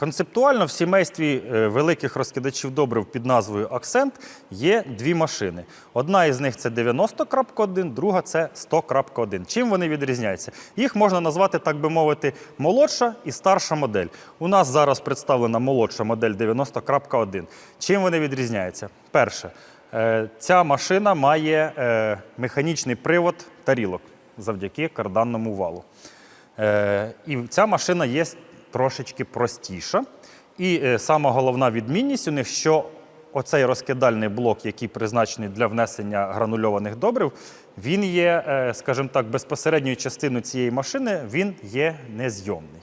Концептуально в сімействі е, великих розкидачів добрив під назвою Акцент є дві машини. Одна із них це 90.1, друга це 100.1. Чим вони відрізняються? Їх можна назвати, так би мовити, молодша і старша модель. У нас зараз представлена молодша модель 90.1. Чим вони відрізняються? Перше, е, ця машина має е, механічний привод тарілок завдяки карданному валу. І ця машина є трошечки простіша. І е, сама головна відмінність у них, що оцей розкидальний блок, який призначений для внесення гранульованих добрив, він є, е, скажімо так, безпосередньою частиною цієї машини, він є незйомний.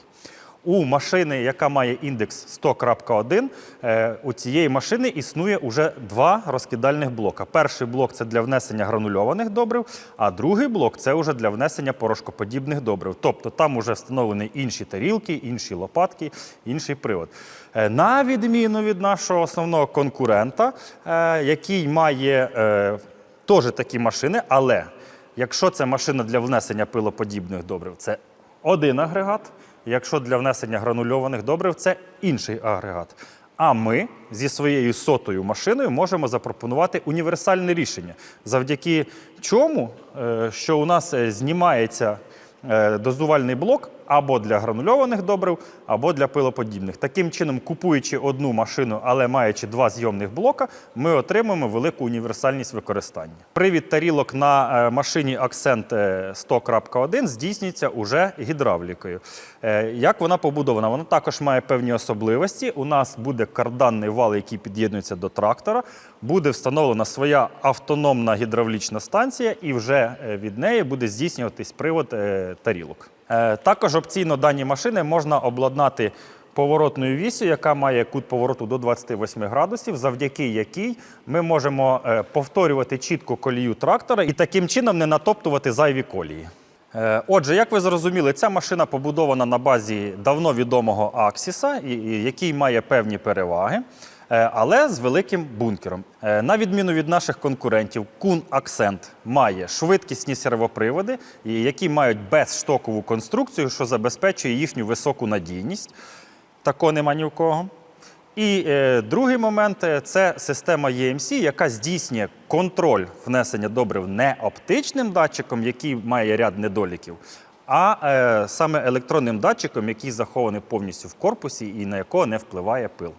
У машини, яка має індекс 100.1, е, у цієї машини існує уже два розкидальних блока. Перший блок це для внесення гранульованих добрив, а другий блок це вже для внесення порошкоподібних добрив. Тобто там вже встановлені інші тарілки, інші лопатки, інший привод. Е, На відміну від нашого основного конкурента, е, який має теж такі машини, але якщо це машина для внесення пилоподібних добрив, це один агрегат. Якщо для внесення гранульованих добрив, це інший агрегат. А ми зі своєю сотою машиною можемо запропонувати універсальне рішення, завдяки чому, е, що у нас е, знімається е, дозувальний блок або для гранульованих добрив, або для пилоподібних. Таким чином, купуючи одну машину, але маючи два зйомних блока, ми отримаємо велику універсальність використання. Привід тарілок на е, машині Accent е, 100.1 здійснюється уже гідравлікою. Е, Як вона побудована? Вона також має певні особливості. У нас буде карданний вал, який під'єднується до трактора. Буде встановлена своя автономна гідравлічна станція, і вже е, від неї буде здійснюватись привод е, тарілок. Е, Також опційно дані машини можна обладнати поворотною вісю, яка має кут повороту до 28 градусів, завдяки якій ми можемо е, повторювати чітко колію трактора і таким чином не натоптувати зайві колії. Е, Отже, як ви зрозуміли, ця машина побудована на базі давно відомого Аксіса, який має певні переваги, але з великим бункером. Е, На відміну від наших конкурентів, Kun Accent має швидкісні сервоприводи, які мають безштокову конструкцію, що забезпечує їхню високу надійність. Такого нема ні в кого. І е, другий момент е, це система EMC, яка здійснює контроль внесення добрив не оптичним датчиком, який має ряд недоліків, а е, саме електронним датчиком, який захований повністю в корпусі і на якого не впливає пил.